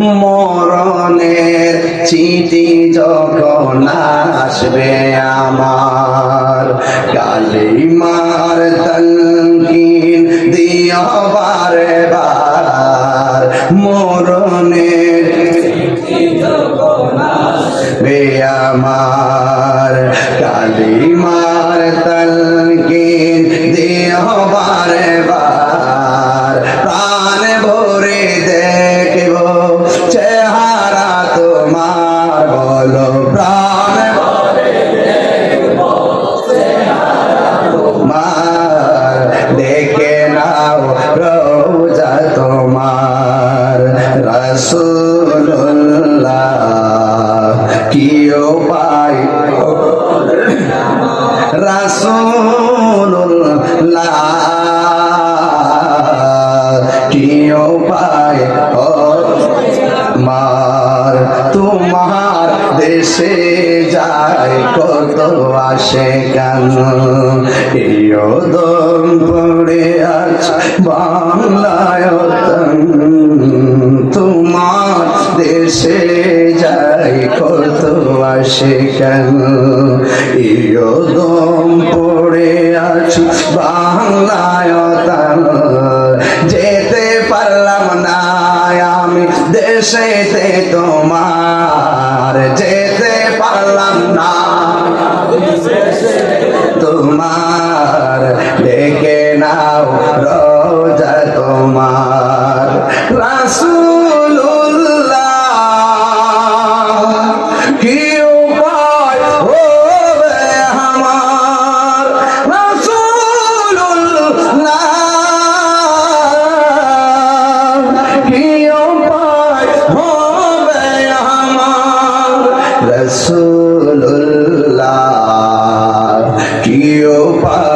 মরণের চিঠি যখন আসবে আমার কালিমার তলকিন দিও বারে বার। মরণের আমার। কালিমার তলকিন দিও বারে বার। বলো, প্রাণ ভরে দেখে নাও রোজা তোমার। রসুল্লাহ কি উপায়? রসুল্লাহ কি উপায়? ও মার তোমার দেশে যায় কত আসে কেন? দম পড়ে আজ বাংলায় তোমার দেশে যায় কত আসে কেন? দম পড়ে আছি বাংলায় দেশেতে তোমার যেতে পারলাম না। তোমার রাসূলুল্লাহ কি উপায়